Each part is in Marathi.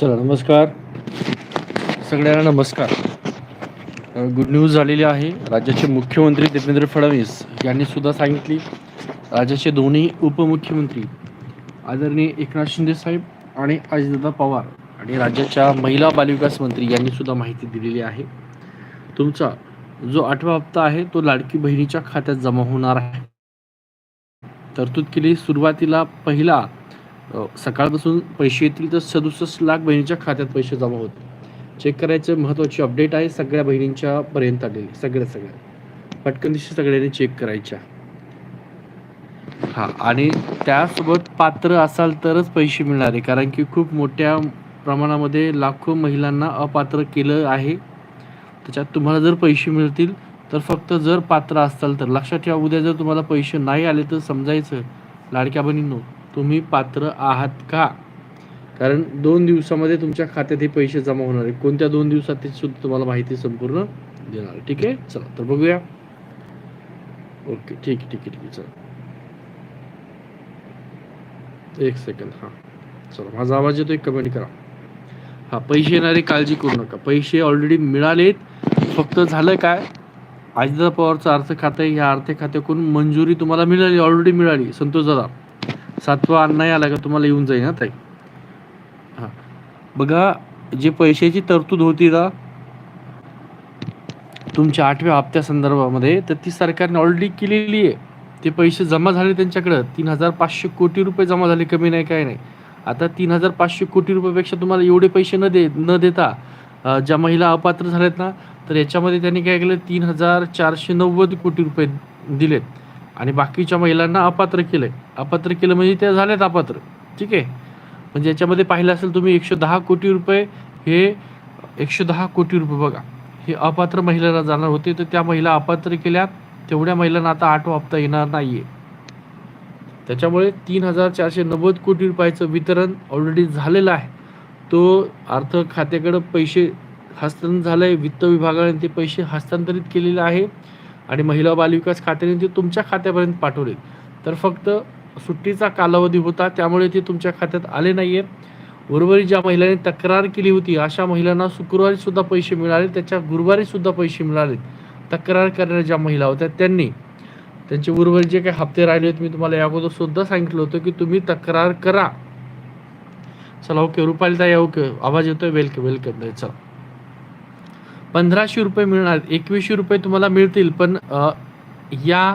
चला नमस्कार. सगळ्यांना नमस्कार. गुड न्यूज झालेली आहे. राज्याचे मुख्यमंत्री देवेंद्र फडणवीस यांनी सुद्धा सांगितली. राज्याचे दोन्ही उपमुख्यमंत्री आदरणीय एकनाथ शिंदे साहेब आणि अजितदादा पवार आणि राज्याच्या महिला बालविकास मंत्री यांनी सुद्धा माहिती दिलेली आहे. तुमचा जो आठवा हप्ता आहे तो लाडकी बहिणीच्या खात्यात जमा होणार आहे. तरतूद केली सुरुवातीला पहिला सकाळपासून पैसे येतील तर सदुसष्ट लाख बहिणीच्या खात्यात पैसे जमा होते चेक करायचं महत्त्वाची अपडेट आहे सगळ्या बहिणींच्या पर्यंत आलेली सगळ्या सगळ्या. पटकन दिवशी सगळ्यांनी चेक करायच्या. हा आणि त्यासोबत पात्र असाल तरच पैसे मिळणार आहे कारण की खूप मोठ्या प्रमाणामध्ये लाखो महिलांना अपात्र केलं आहे. त्याच्यात तुम्हाला जर पैसे मिळतील तर फक्त जर पात्र असाल तर. लक्षात ठेवा उद्या जर तुम्हाला पैसे नाही आले तर समजायचं लाडक्या बहिणींनो. तुम्ही पात्र आहात का? कारण दोन दिवसामध्ये तुमच्या खात्यात हे पैसे जमा होणार आहे कोणत्या दोन दिवसात ते सुद्धा तुम्हाला माहिती संपूर्ण देणार. ठीक आहे? चला तर बघूया. ओके ठीक आहे ठीक आहे ठीक आहे चला. एक सेकंद हां. चला माझा आवाज येतो एक कमेंट करा. हा पैसे येणारे काळजी करू नका. पैसे ऑलरेडी मिळालेत. फक्त झालं काय? अजितदादा पवारचं अर्थ खातं आहे. ह्या अर्थ खात्याकडून मंजुरी तुम्हाला मिळाली ऑलरेडी मिळाली. संतोष दादा. सातवा नाही आला का तुम्हाला येऊन जाईल ना ताई. हां. बघा जे पैशाची तरतूद होती का तुमच्या आठव्या हप्त्या संदर्भामध्ये तर ती सरकारने ऑलरेडी केलेली आहे. ते पैसे जमा झाले त्यांच्याकडं. तीन हजार पाचशे कोटी रुपये जमा झाले कमी नाही काय नाही. आता तीन हजार पाचशे कोटी रुपयापेक्षा तुम्हाला एवढे पैसे न दे न देता ज्या महिला अपात्र झाल्यात ना तर याच्यामध्ये त्यांनी काय केलं? तीन हजार चारशे नव्वद कोटी रुपये दिलेत. आणि बाकीच्या महिलांना अपात्र केलंय. अपात्र केलं म्हणजे त्या झाल्यात अपात्र. ठीक आहे? म्हणजे याच्यामध्ये पाहिलं असेल तुम्ही एकशे दहा कोटी रुपये हे एकशे दहा कोटी रुपये बघा. हे अपात्र महिलांना जाणार होते तर त्या महिला अपात्र केल्या तेवढ्या महिलांना आता आठ हप्ता येणार नाहीये. त्याच्यामुळे तीन हजार चारशे नव्वद कोटी रुपयाचं वितरण ऑलरेडी झालेलं आहे. तो अर्थ खात्याकडं पैसे हस्तांतरण झालंय. वित्त विभागाने ते पैसे हस्तांतरित केलेले आहे. आणि महिला बालविकास खात्याने ते तुमच्या खात्यापर्यंत पाठवलेत. तर फक्त सुट्टीचा कालावधी होता त्यामुळे ते तुमच्या खात्यात आले नाही आहे उर्वरित ज्या महिलांनी तक्रार केली होती अशा महिलांना शुक्रवारी सुद्धा पैसे मिळाले त्याच्या गुरुवारी सुद्धा पैसे मिळाले तक्रार करणाऱ्या ज्या महिला होत्या त्यांनी. त्यांचे उर्वरित जे काही हप्ते राहिले आहेत मी तुम्हाला या अगोदर सुद्धा सांगितलं होतं की तुम्ही तक्रार करा. चला ओके रुपाली ताई ओके आवाज येतोय वेलकम वेलकम चला. पंधराशे रुपये मिळणार एकवीसशे रुपये तुम्हाला मिळतील पण या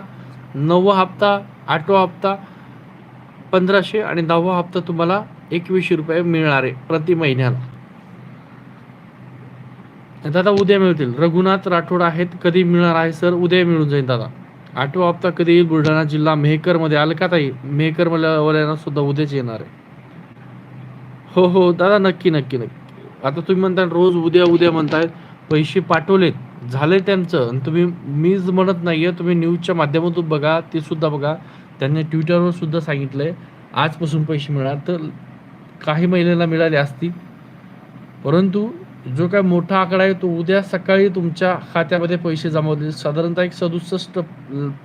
नववा हप्ता आठवा हप्ता पंधराशे आणि दहावा हप्ता तुम्हाला एकवीसशे रुपये मिळणार आहे प्रति महिन्याला. दादा उद्या मिळतील. रघुनाथ राठोड आहेत कधी मिळणार आहे सर? उद्या मिळून जाईल दादा. आठवा हप्ता कधी येईल? बुलढाणा जिल्हा मेहकरमध्ये. आलं का ताई? मेहकर वाल्यांना सुद्धा उद्याच येणार आहे. हो हो दादा नक्की नक्की नक्की. आता तुम्ही म्हणताय रोज उद्या उद्या म्हणताय. पैसे पाठवलेत. झाले त्यांचं. आणि तुम्ही मीच म्हणत नाही आहे तुम्ही न्यूजच्या माध्यमातून बघा ते सुद्धा बघा. त्यांनी ट्विटरवर सुद्धा सांगितलंय आजपासून पैसे मिळणार तर काही महिन्याला मिळाले असतील. परंतु जो काय मोठा आकडा आहे तो उद्या सकाळी तुमच्या खात्यामध्ये पैसे जमा होतील. साधारणतः एक सदुसष्ट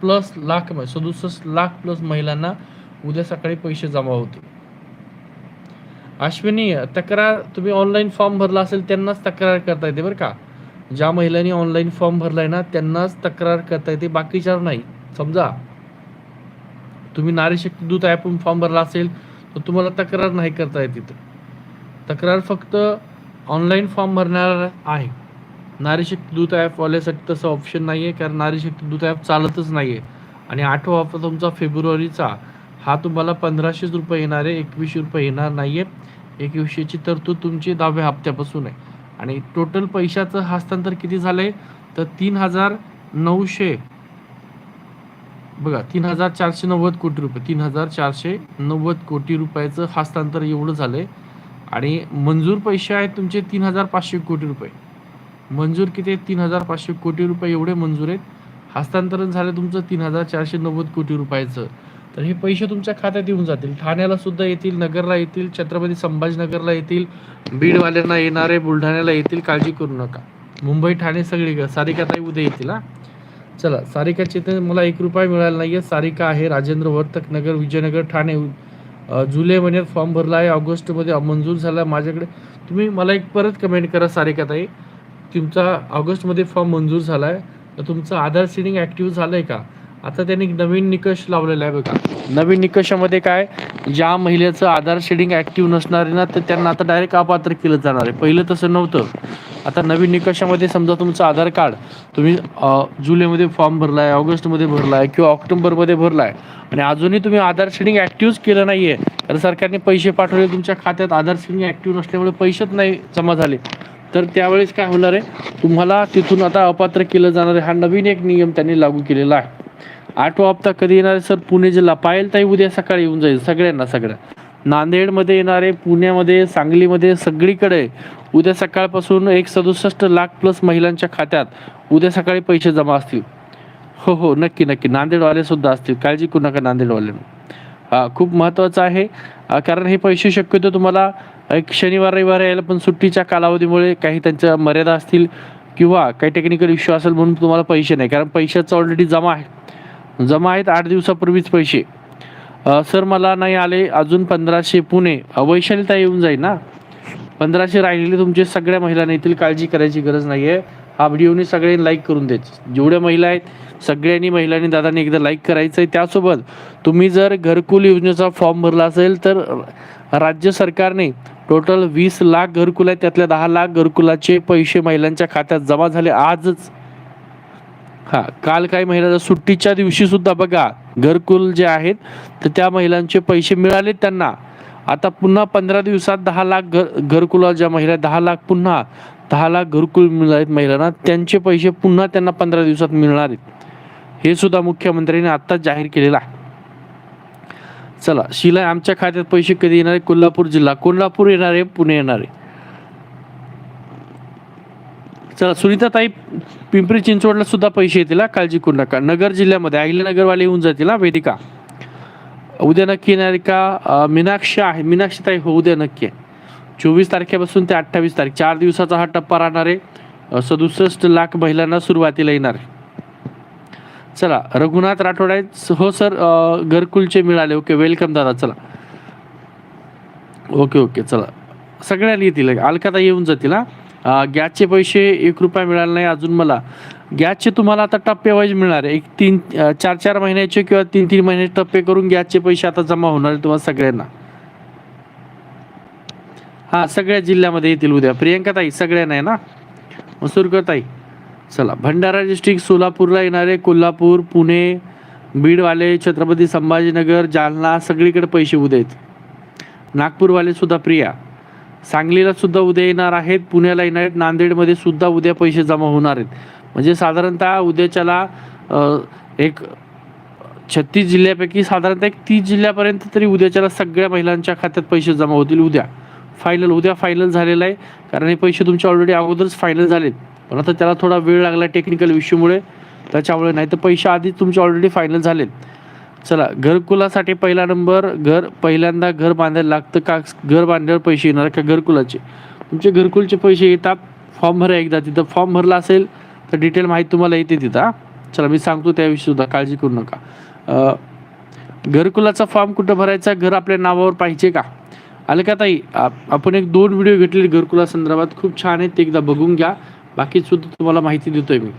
प्लस लाख सदुसष्ट लाख प्लस महिलांना उद्या सकाळी पैसे जमा होतील. अश्विनी तक्रार तुम्ही ऑनलाईन फॉर्म भरला असेल त्यांनाच तक्रार करता येते बरं का? ज्या महिलांनी ऑनलाईन फॉर्म भरलाय ना त्यांनाच तक्रार करता येते बाकीच्या नाही. समजा तुम्ही नारी शक्ती दूत ॲपवरून फॉर्म भरला असेल तर तुम्हाला तक्रार नाही करता येत तिथं तक्रार फक्त ऑनलाईन फॉर्म भरणार आहे. नारी शक्ती दूत ॲपवाल्यासाठी तसं ऑप्शन नाही आहे कारण नारी शक्ती दूत ॲप चालतच नाही आहे आणि आठवा हप्ता तुमचा फेब्रुवारीचा. हा तुम्हाला पंधराशेच रुपये येणार आहे एकवीसशे रुपये येणार नाही आहे एकवीसशेची तरतूद तुमची दहाव्या हप्त्यापासून आहे. आणि टोटल पैशाचं हस्तांतर किती झालंय? तर तीन हजार नऊशे बघा तीन हजार चारशे नव्वद कोटी रुपये तीन हजार चारशे नव्वद कोटी रुपयाचं हस्तांतर एवढं झालंय. आणि मंजूर पैसे आहेत तुमचे तीन हजार पाचशे कोटी रुपये. मंजूर किती आहेत? तीन हजार पाचशे कोटी रुपये एवढे मंजूर आहेत. हस्तांतरण झालं तुमचं तीन हजार चारशे नव्वद कोटी रुपयाचं. तर हे पैसे तुमच्या खात्यात येऊन जातील. ठाण्याला सुद्धा येतील नगरला येतील छत्रपती संभाजीनगरला येतील बीडवाल्यांना येणारे बुलढाण्याला येतील काळजी करू नका. मुंबई ठाणे सगळी सारिकाताई उद्या येतील हा? चला सारिकाचे तर मला एक रुपया मिळाला नाही आहे सारिका आहे राजेंद्र वर्तक नगर विजयनगर ठाणे. जुलै महिन्यात फॉर्म भरला आहे. ऑगस्टमध्ये मंजूर झाला माझ्याकडे. तुम्ही मला एक परत कमेंट करा सारिकाताई. तुमचा ऑगस्टमध्ये फॉर्म मंजूर झाला आहे. तर तुमचं आधार सिडिंग ॲक्टिव्ह झालं आहे का? आता त्यांनी नवीन निकष लावलेला आहे बघा. नवीन निकषामध्ये काय ज्या महिलेचं आधार शेडिंग ॲक्टिव्ह नसणार आहे ना तर त्यांना आता डायरेक्ट अपात्र केलं जाणार आहे. पहिलं तसं नव्हतं. आता नवीन निकषामध्ये समजा तुमचं आधार कार्ड तुम्ही जुलैमध्ये फॉर्म भरला आहे ऑगस्टमध्ये भरला आहे किंवा ऑक्टोबरमध्ये भरला आहे आणि अजूनही तुम्ही आधार शेडिंग ॲक्टिव्हच केलं नाही आहे कारण सरकारने पैसे पाठवले तुमच्या खात्यात आधार शेडिंग ॲक्टिव्ह नसल्यामुळे पैसेच नाही जमा झाले. तर त्यावेळेस काय होणार आहे तुम्हाला तिथून आता अपात्र केलं जाणार आहे. हा नवीन एक नियम त्यांनी लागू केलेला आहे. आठवा हप्ता कधी येणार आहे? सर पुणे जिल्हा. पाहिल ताई उद्या सकाळी येऊन जाईल सगळ्यांना सगळ्या. नांदेडमध्ये येणारे पुण्यामध्ये सांगलीमध्ये सगळीकडे. उद्या सकाळपासून एक सदुसष्ट लाख प्लस महिलांच्या खात्यात उद्या सकाळी पैसे जमा असतील. हो हो नक्की नक्की. नांदेडवाले सुद्धा असतील. काळजी करू नका नांदेडवाले खूप महत्त्वाचं आहे. कारण हे पैसे शक्यतो तुम्हाला एक शनिवार रविवार यायला पण सुट्टीच्या कालावधीमुळे काही त्यांच्या मर्यादा असतील किंवा काही टेक्निकल इश्यू असेल म्हणून तुम्हाला पैसे नाही. कारण पैशाचं ऑलरेडी जमा आहे. जमा आहेत आठ दिवसापूर्वीच पैसे. सर मला नाही आले. अजून पंधराशे पुणे. वैशाली वैशालीता येऊन जाईल ना? पंधराशे राहिलेले तुमचे सगळ्या महिलांना येथील काळजी करायची गरज नाही आहे हा व्हिडिओनी सगळ्यांनी लाईक करून द्यायची जेवढ्या महिला आहेत सगळ्यांनी महिलांनी दादांनी एकदा लाईक करायचं आहे त्यासोबत तुम्ही जर घरकुल योजनेचा फॉर्म भरला असेल तर राज्य सरकारने टोटल वीस लाख घरकुल आहेत. त्यातल्या दहा लाख घरकुलाचे पैसे महिलांच्या खात्यात जमा झाले. आजच हा काल काही महिला सुट्टीच्या दिवशी सुद्धा बघा घरकुल जे आहेत तर त्या महिलांचे पैसे मिळाले त्यांना. आता पुन्हा पंधरा दिवसात दहा लाख घर घरकुला ज्या महिला दहा लाख पुन्हा दहा लाख घरकुल मिळालेत महिलांना त्यांचे पैसे पुन्हा त्यांना पंधरा दिवसात मिळणार आहेत. हे सुद्धा मुख्यमंत्र्यांनी आत्ताच जाहीर केलेलं आहे. चला शिला आमच्या खात्यात पैसे कधी येणार आहे कोल्हापूर जिल्हा. कोल्हापूर येणार आहे पुणे येणार आहे. चला सुनीताताई पिंपरी चिंचवडला सुद्धा पैसे येतील काळजी करू नका. नगर जिल्ह्यामध्ये अहिल्यानगरवाले येऊन जातील हा वेदिका. उद्या नक्की येणार का? मीनाक्षी आहे. मीनाक्षी ताई हो उद्या नक्की आहे. चोवीस तारखेपासून ते अठ्ठावीस तारीख. चार दिवसाचा हा टप्पा राहणार आहे. सदुसष्ट लाख महिलांना सुरुवातीला येणार आहे. चला रघुनाथ राठोड आहेत. हो सर घरकुलचे मिळाले. ओके वेलकम दादा चला. ओके ओके चला. सगळ्यांनी येतील. अलकाता येऊन जातील हा? गॅसचे पैसे एक रुपया मिळाले नाही अजून मला. गॅसचे तुम्हाला आता टप्पे वाईज मिळणार आहे. एक तीन चार चार महिन्याचे किंवा तीन तीन महिन्याचे टप्पे करून गॅसचे पैसे आता जमा होणार आहे तुम्हाला सगळ्यांना. हा सगळ्या जिल्ह्यामध्ये येतील उद्या. प्रियंका ताई सगळ्यांना आहे ना? मसूरकर ताई चला. भंडारा डिस्ट्रिक्ट सोलापूरला येणारे कोल्हापूर पुणे बीडवाले छत्रपती संभाजीनगर जालना सगळीकडे पैसे उद्या आहेत. नागपूरवाले सुद्धा प्रिया. सांगलीला सुद्धा उद्या येणार आहेत. पुण्याला येणार आहेत. नांदेडमध्ये सुद्धा उद्या पैसे जमा होणार आहेत. म्हणजे साधारणतः उद्याच्याला एक छत्तीस जिल्ह्यापैकी साधारणतः एक तीस जिल्ह्यापर्यंत तरी उद्याच्याला सगळ्या महिलांच्या खात्यात पैसे जमा होतील उद्या. फायनल उद्या फायनल झालेलं आहे. कारण हे पैसे तुमचे ऑलरेडी अगोदरच फायनल झालेत. पण आता त्याला थोडा वेळ लागला टेक्निकल इश्यूमुळे त्याच्यामुळे नाही तर पैसे आधीच तुमचे ऑलरेडी फायनल झालेत. चला घरकुलासाठी पहिला नंबर घर पहिल्यांदा घर बांधायला लागतं का? घर बांधल्यावर पैसे येणार का घरकुलाचे तुमचे घरकुलचे पैसे येतात फॉर्म भरा एकदा तिथं. फॉर्म भरला असेल तर डिटेल माहिती तुम्हाला येते तिथं चला मी सांगतो त्याविषयी सुद्धा काळजी करू नका. घरकुलाचा फॉर्म कुठं भरायचा? घर आपल्या नावावर पाहिजे का? आलं का ताई? आप- आपण एक दोन व्हिडिओ घेतलेले घरकुला संदर्भात खूप छान आहेत ते एकदा बघून घ्या. बाकी सुद्धा तुम्हाला माहिती देतोय मी.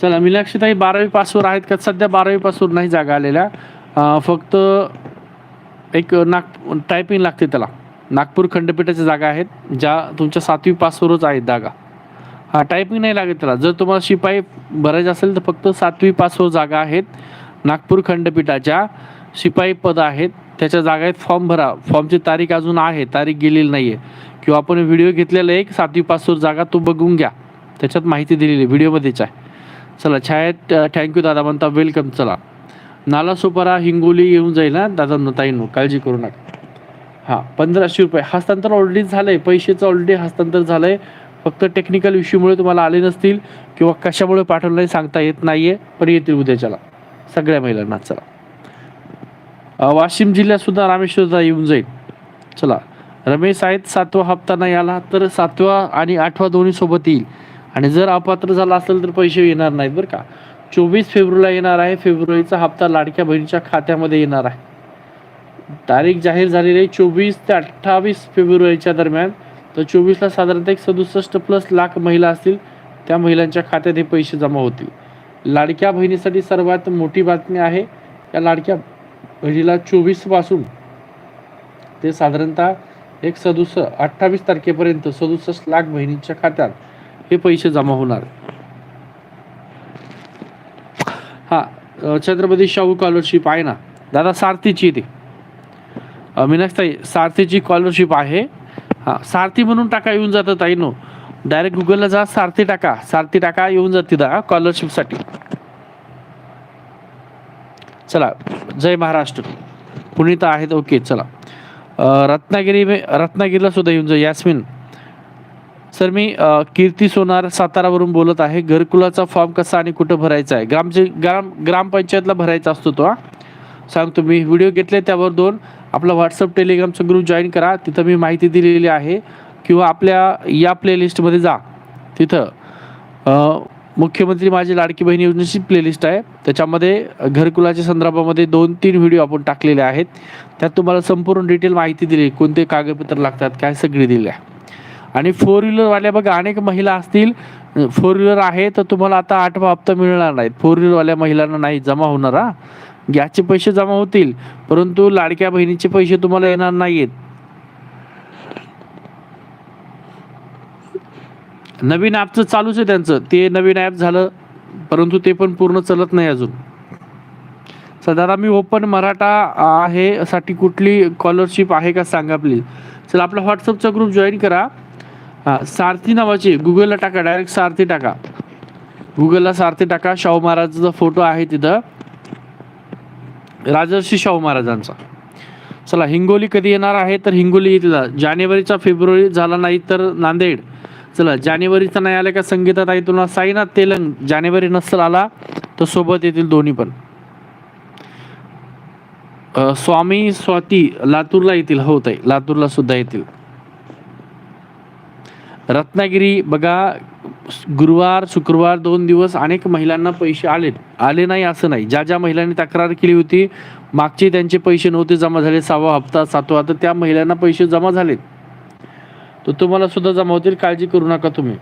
चला मीनाक्षीताई बारावी पासवर आहेत का? सध्या बारावी पासवर नाही जागा आलेल्या. फक्त एक नाग टायपिंग लागते त्याला. नागपूर खंडपीठाच्या जागा आहेत ज्या तुमच्या सातवी पासवरच आहेत जागा. हा टायपिंग नाही लागत त्याला. जर तुम्हाला शिपाई भरायचं असेल तर फक्त सातवी पासवर जागा आहेत. नागपूर खंडपीठाच्या शिपाई पद आहेत. त्याच्या जागा आहेत फॉर्म भरा. फॉर्मची तारीख अजून आहे तारीख गेलेली नाही आहे किंवा आपण व्हिडिओ घेतलेला एक सातवी पासवर जागा तो बघून घ्या. त्याच्यात माहिती दिलेली व्हिडिओमध्येच आहे. चला छायात थँक्यू दादा म्हणता वेलकम चला. नाला सुपारा हिंगोली येऊन जाईल ना दादा ताईंनो काळजी करू नका. हां पंधराशे रुपये. हस्तांतरण ऑलरेडी झालं आहे पैशाचं ऑलरेडी हस्तांतर झालं आहे फक्त टेक्निकल इश्यूमुळे तुम्हाला आले नसतील किंवा कशामुळे पाठवलं नाही सांगता येत नाही आहे पण येतील उद्याच्याला सगळ्या महिलांना चला. वाशिम जिल्ह्यात सुद्धा रामेश्वरचा येऊन जाईल. चला. रमेश आहेत सातवा हप्ता नाही आला तर सातवा आणि आठवा दोन्ही सोबत येईल. आणि जर अपात्र झाला असेल तर पैसे येणार नाहीत बरं का. चोवीस फेब्रुवारीला येणार आहे. फेब्रुवारीचा हप्ता लाडक्या बहिणीच्या खात्यामध्ये येणार आहे. तारीख जाहीर झालेली आहे चोवीस ते अठ्ठावीस फेब्रुवारीच्या दरम्यान. तर चोवीसला साधारणतः एक सदुसष्ट प्लस लाख महिला असतील. त्या महिलांच्या खात्यात हे पैसे जमा होतील. लाडक्या बहिणीसाठी सर्वात मोठी बातमी आहे या लाडक्या बहिणीला चोवीसपासून ते साधारणतः एक सदुस अठ्ठावीस तारखेपर्यंत सदुसष्ट लाख बहिणींच्या खात्यात हे पैसे जमा होणार. हा छत्रपती शाहू स्कॉलरशिप आहे ना. दादा सारथीची ती. मीनाक्षताई सारथीची स्कॉलरशिप आहे. हा सारथी म्हणून टाका येऊन जातं ताई नो. डायरेक्ट गुगलला जा सारथी टाका. सारथी टाका येऊन जाते दा स्कॉलरशिपसाठी चला जय महाराष्ट्र. पुणिता आहेत ओके चला. रत्नागिरी रत्नागिरीला सुद्धा येऊन जा यास्मिन. सर मी कीर्ती सोनार सातारावरून बोलत आहे. घरकुलाचा फॉर्म कसा आणि कुठं भरायचा आहे? ग्रामचे ग्राम ग्रामपंचायतला भरायचा असतो तो हा. सांगतो मी व्हिडिओ घेतले त्यावर दोन. आपला व्हॉट्सअप टेलिग्रामचा ग्रुप जॉईन करा. तिथं मी माहिती दिलेली आहे. किंवा आपल्या या प्लेलिस्टमध्ये जा. तिथं मुख्यमंत्री माझी लाडकी बहीण योजनेची प्लेलिस्ट आहे. त्याच्यामध्ये घरकुलाच्या संदर्भामध्ये दोन तीन व्हिडिओ आपण टाकलेले आहेत. त्यात तुम्हाला संपूर्ण डिटेल माहिती दिली. कोणते कागदपत्र लागतात काय सगळी दिली आहे आणि फोर व्हीलरवाल्या बघा अनेक महिला असतील. फोर व्हीलर आहे तर तुम्हाला आता आठवा हप्ता मिळणार नाहीत फोर व्हीलरवाल्या महिलांना नाही जमा होणार हा. गॅसचे पैसे जमा होतील परंतु लाडक्या बहिणीचे पैसे तुम्हाला येणार नाहीत नवीन ॲपचं चालूच आहे त्यांचं. ते नवीन ॲप झालं परंतु ते पण पूर्ण चालत नाही अजून. सदारा मी ओपन मराठा आहे साठी कुठली स्कॉलरशिप आहे का सांगा प्लीज चला आपला व्हॉट्सअपचा ग्रुप जॉईन करा. हा सारथी नावाची गुगलला टाका डायरेक्ट सारथी टाका. गुगलला सारथी टाका शाहू महाराजाचा फोटो आहे तिथं. राजर्षी शाहू महाराजांचा. चला हिंगोली कधी येणार आहे? तर हिंगोली येतील जानेवारीचा फेब्रुवारी झाला नाही तर नांदेड. चला जानेवारीचा नाही आला का संगीतात आहे तुला साईनाथ तेलंग जानेवारी नसल आला तर सोबत येतील दोन्ही पण. स्वामी स्वाती लातूरला येतील हो ताई. लातूरला सुद्धा येतील. रत्नागिरी बघा गुरुवार शुक्रवार दोन दिवस अनेक महिलांना पैसे आलेत. आले नाही असं नाही. ज्या ज्या महिलांनी तक्रार केली होती मागचे त्यांचे पैसे नव्हते जमा झाले सहावा हप्ता सातवा तर त्या महिलांना पैसे जमा झालेत. तर तुम्हाला सुद्धा जमा होतील काळजी करू नका तुम्ही.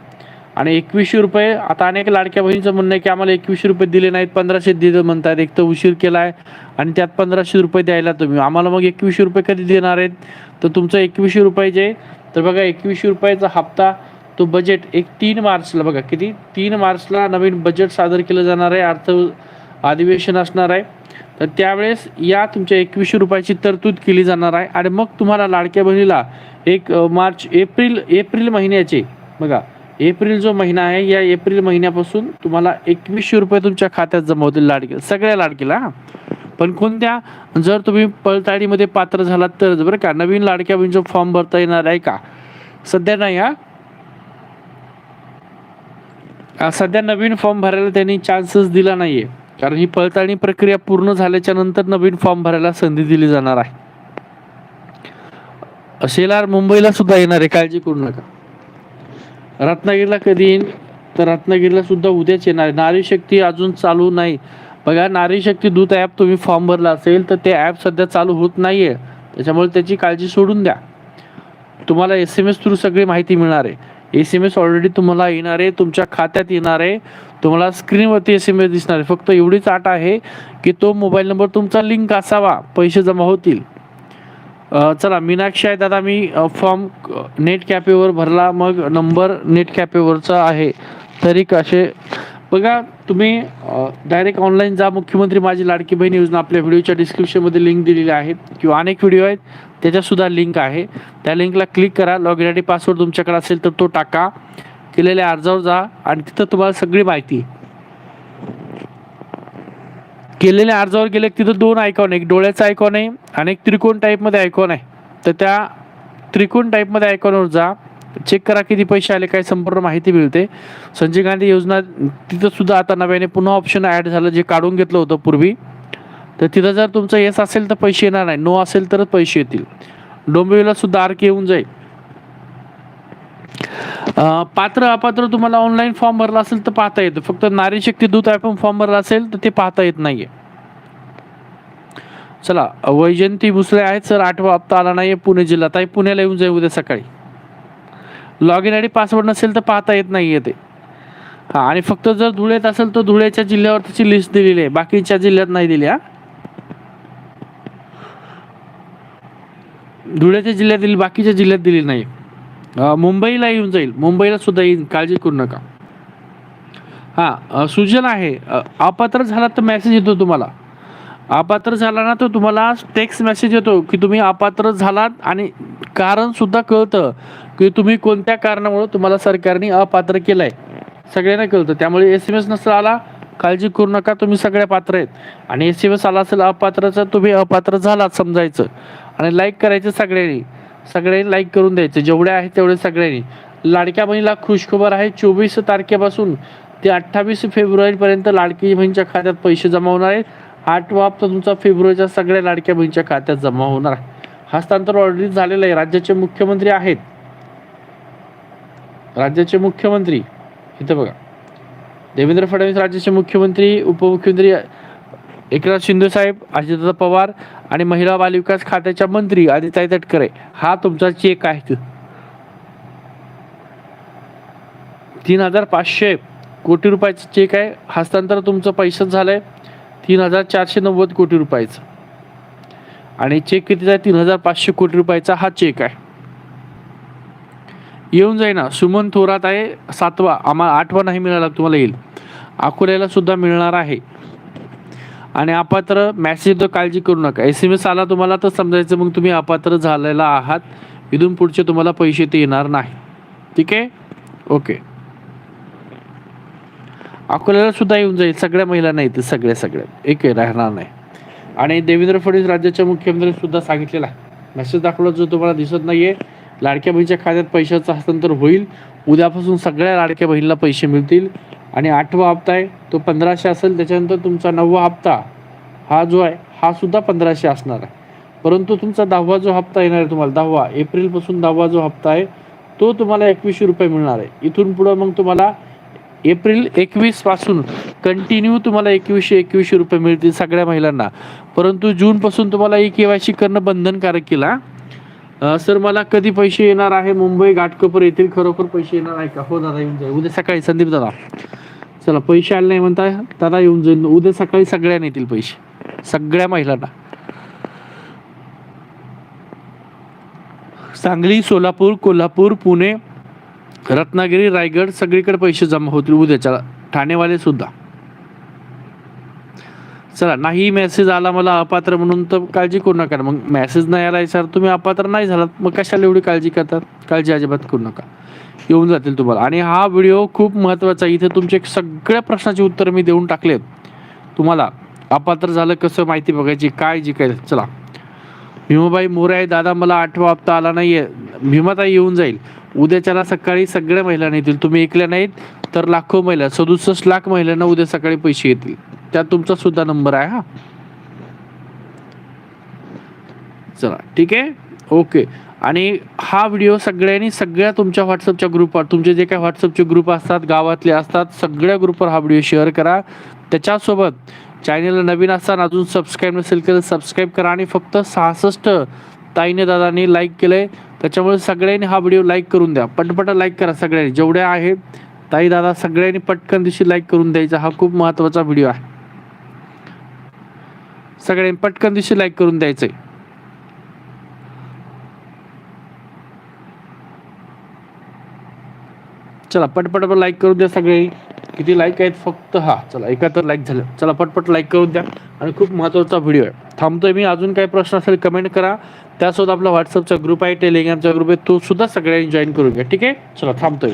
आणि एकवीसशे रुपये आता अनेक लाडक्या बहिणीचं म्हणणं आहे की आम्हाला एकवीसशे रुपये दिले नाहीत पंधराशे दिले म्हणतात. एक तर उशीर केला आहे आणि त्यात पंधराशे रुपये द्यायला तुम्ही. आम्हाला मग एकवीसशे रुपये कधी देणार आहेत? तर तुमचं एकवीसशे रुपये जे तर बघा एकवीसशे रुपयाचा हप्ता तो बजेट एक तीन मार्चला बघा किती? तीन मार्चला नवीन बजेट सादर केलं जाणार आहे अर्थ अधिवेशन असणार आहे. तर त्यावेळेस या तुमच्या एकवीसशे रुपयाची तरतूद केली जाणार आहे. आणि मग तुम्हाला लाडक्या बहिणीला एक मार्च एप्रिल एप्रिल महिन्याचे बघा एप्रिल जो महिना आहे या एप्रिल महिन्यापासून तुम्हाला एकवीसशे रुपये तुमच्या खात्यात जमा होतील लाडके सगळ्या लाडकीला हां. पण कोणत्या? जर तुम्ही पळताडीमध्ये पात्र झालात तर बरं का नवीन लाडक्या बहिणीचा फॉर्म भरता येणार आहे का? सध्या नाही हा? सध्या नवीन फॉर्म भरायला त्यांनी चान्सेस दिला नाहीये? कारण ही पळताळणी प्रक्रिया पूर्ण झाल्याच्यानंतर नवीन फॉर्म भरायला संधी दिली जाणार आहे. शेलार मुंबईला सुद्धा येणार आहे काळजी करू नका. रत्नागिरीला कधी येईन? तर रत्नागिरीला सुद्धा उद्याच येणार आहे. नारी शक्ती अजून चालू नाही. बघा नारी शक्ती दूत ॲप तुम्ही फॉर्म भरला असेल तर ते ॲप सध्या चालू होत नाही आहे त्याच्यामुळे त्याची काळजी सोडून द्या. तुम्हाला एस एम एस थ्रू सगळी माहिती मिळणार आहे. एस एम एस ऑलरेडी तुम्हाला येणार आहे तुमच्या खात्यात येणार आहे. तुम्हाला स्क्रीनवरती एस एम एस दिसणार आहे. फक्त एवढीच आट आहे की तो मोबाईल नंबर तुमचा लिंक असावा पैसे जमा होतील. चला मीनाक्षी आहे दादा मी फॉर्म नेट कॅफेवर भरला. मग नंबर नेट कॅफेवरचा आहे. तरी कसे बघा तुम्ही डायरेक्ट ऑनलाईन जा. मुख्यमंत्री माझी लाडकी बहीण योजना आपल्या व्हिडिओच्या डिस्क्रिप्शनमध्ये लिंक दिलेली आहे किंवा अनेक व्हिडिओ आहेत. त्याच्यासुद्धा लिंक आहे. त्या लिंकला क्लिक करा. Log in I D password तुमच्याकडे असेल तर तो टाका. केलेल्या अर्जावर जा. आणि तिथं तुम्हाला सगळी माहिती. केलेल्या अर्जावर गेले तिथं दोन आयकॉन एक डोळ्याचं आयकॉन आहे. आणि एक त्रिकोण टाईपमध्ये आयकॉन आहे. तर त्या त्रिकोण टाईपमध्ये आयकॉनवर जा. चेक करा किती पैसे आले काय संपूर्ण माहिती मिळते. संजय गांधी योजना तिथं सुद्धा आता नव्याने पुन्हा ऑप्शन ॲड झालं जे काढून घेतलं होतं पूर्वी. तर तिथं जर तुमचं येस असेल तर पैसे येणार नाही नो असेल तरच पैसे येतील. डोंबिवलीला सुद्धा आर येऊन जाईल. पात्र अपात्र तुम्हाला ऑनलाईन फॉर्म भरला असेल तर पाहता येतं. फक्त नारी शक्ती दूत ॲप फॉर्म भरला असेल तर ते पाहता येत नाहीये. चला वैजयंती भुसले आहेत सर आठवा हप्ता आला नाही पुणे जिल्हा ताई पुण्याला येऊन जाईल उद्या सकाळी. Log in I D password नसेल तर पाहता येत नाही आहे ते. हां आणि फक्त जर धुळ्यात असेल तर धुळ्याच्या जिल्ह्यावर त्याची लिस्ट दिलेली आहे. बाकीच्या जिल्ह्यात नाही दिली हा. धुळ्याच्या जिल्ह्यात दिली बाकीच्या जिल्ह्यात दिली नाही. मुंबईला येऊन जाईल. मुंबईला सुद्धा येईल काळजी करू नका. हां अं, सूचना आहे. अपात्र झाला तर मेसेज येतो तुम्हाला. अपात्र झाला ना तर तुम्हाला टेक्स्ट मेसेज येतो की तुम्ही अपात्र झालात आणि कारण सुद्धा कळतं की तुम्ही कोणत्या कारणामुळे तुम्हाला सरकारने अपात्र केलंय. सगळ्यांना कळतं. त्यामुळे एस एम एस नसला आला काळजी करू नका तुम्ही सगळ्या पात्र आहेत. आणि एस एम एस आला असेल अपात्राचं तुम्ही अपात्र झालात समजायचं. आणि लाईक करायचं सगळ्यांनी. सगळ्यांनी लाईक करून द्यायचं. जेवढे आहेत तेवढे सगळ्यांनी. लाडक्या बहिणीला खुशखबर आहे. चोवीस तारखेपासून ते अठ्ठावीस फेब्रुवारीपर्यंत लाडकी बहिणीच्या खात्यात पैसे जमा होणार आहेत. आठवा हप्ता तुमचा फेब्रुवारीच्या सगळ्या लाडक्या बहिणीच्या खात्यात जमा होणार हस्तांतर ऑलरेडी झालेलं आहे. राज्याचे मुख्यमंत्री आहेत. राज्याचे मुख्यमंत्री इथं बघा. देवेंद्र फडणवीस राज्याचे मुख्यमंत्री उपमुख्यमंत्री एकनाथ शिंदे साहेब अजितदादा पवार आणि महिला बालविकास खात्याच्या मंत्री आदिताई तटकरे. हा तुमचा चेक आहे तीन हजार पाचशे कोटी रुपयाचा चेक आहे. हस्तांतर तुमचं पैशात झालंय. तीन हजार चारशे नव्वद कोटी रुपयाचं. आणि चेक कितीचा आहे? तीन हजार पाचशे कोटी रुपयाचा हा चेक आहे. येऊन जाई ना सुमन थोरात आहे सातवा. आम्हाला आठवा नाही मिळाला तुम्हाला येईल. अकोल्याला सुद्धा मिळणार आहे. आणि अपात्र मॅसेज तर काळजी करू नका. एस एम एस आला तुम्हाला तर समजायचं मग तुम्ही अपात्र झालेला आहात. इथून पुढचे तुम्हाला पैसे ते येणार नाही. ठीक आहे? ओके अकोल्याला सुद्धा येऊन जाईल. सगळ्या महिलांना येते सगळ्या सगळ्या एक राहणार नाही. आणि देवेंद्र फडणवीस राज्याच्या मुख्यमंत्री सुद्धा सांगितलेला मेसेज दाखवला जो तुम्हाला दिसत नाहीये. लाडक्या बहिणीच्या खात्यात पैशाचं हस्तांतर होईल. उद्यापासून सगळ्या लाडक्या बहिणीला पैसे मिळतील. आणि आठवा हप्ता आहे तो पंधराशे असेल. त्याच्यानंतर तुमचा नववा हप्ता हा जो आहे हा सुद्धा पंधराशे असणार आहे. परंतु तुमचा दहावा जो हप्ता येणार आहे तुम्हाला दहावा एप्रिलपासून दहावा जो हप्ता आहे तो तुम्हाला एकवीसशे रुपये मिळणार आहे. इथून पुढं मग तुम्हाला एप्रिल एकवीसपासून कंटिन्यू तुम्हाला एकवीसशे एकवीसशे रुपये मिळतील सगळ्या महिलांना. परंतु जूनपासून तुम्हाला ही के वाय सी करणं बंधनकारक केला सर मला कधी पैसे येणार आहे? मुंबई घाटकोपर येथील खरोखर पैसे येणार आहे का? हो दादा येऊन जाईल. उद्या सकाळी संदीप दादा. चला पैसे आले नाही म्हणताय. दादा येऊन जाईल. उद्या सकाळी सगळ्यांना येतील पैसे. सगळ्या महिलांना. सांगली सोलापूर कोल्हापूर पुणे रत्नागिरी रायगड सगळीकडे पैसे जमा होतील उद्याच्या ठाणेवाले सुद्धा. चला नाही मेसेज आला मला अपात्र म्हणून तर काळजी करू नका मग मेसेज नाही आला सर तुम्ही अपात्र नाही झालात मग कशाला एवढी काळजी करतात? काळजी अजिबात करू नका. येऊन जातील तुम्हाला. आणि हा व्हिडिओ खूप महत्त्वाचा आहे. इथे तुमचे सगळ्या प्रश्नाची उत्तर मी देऊन टाकलेत. तुम्हाला अपात्र झालं कसं माहिती बघायची काय जी काय चला. भीमाबाई मोरे आहे दादा मला आठवा हप्ता आला नाहीये. भीमाताई येऊन जाईल. उद्याच्याला सकाळी सगळ्या महिलांना येतील. तुम्ही ऐकल्या नाहीत तर लाखो महिला सदुसष्ट लाख महिलांना उद्या सकाळी पैसे येतील. त्यात तुमचा सुद्धा नंबर आहे हा. चला ठीक आहे? ओके. आणि हा व्हिडिओ सगळ्यांनी सगळ्या तुमच्या व्हॉट्सअपच्या ग्रुपवर तुमचे जे काही व्हॉट्सअपचे ग्रुप असतात गावातले असतात सगळ्या ग्रुपवर हा व्हिडिओ शेअर करा. त्याच्यासोबत चॅनलला नवीन असताना अजून सबस्क्राईब नसेल केलं सबस्क्राईब करा. आणि फक्त सहासष्ट ताईने दादांनी लाईक केलंय. त्याच्यामुळे सगळ्यांनी हा व्हिडिओ लाईक करून द्या. पटपट लाईक करा सगळ्यांनी. जेवढ्या आहेत ताई दादा सगळ्यांनी पटकन दिवशी लाईक करून द्यायचा. हा खूप महत्त्वाचा व्हिडिओ आहे. सगळ्यांनी पटकन दिवशी लाईक करून द्यायचंय. चला पटपट लाईक करून द्या सगळे किती लाईक आहेत फक्त हा चला एकाहत्तर लाईक झालं. चला पटपट लाईक करून द्या. आणि खूप महत्त्वाचा व्हिडिओ आहे. थांबतोय मी अजून काही प्रश्न असेल कमेंट करा. त्यासोबत आपला व्हॉट्सअपचा ग्रुप आहे टेलिग्रामचा ग्रुप आहे. तो सुद्धा सगळ्यांनी जॉईन करून घ्या. ठीक आहे? चला थांबतोय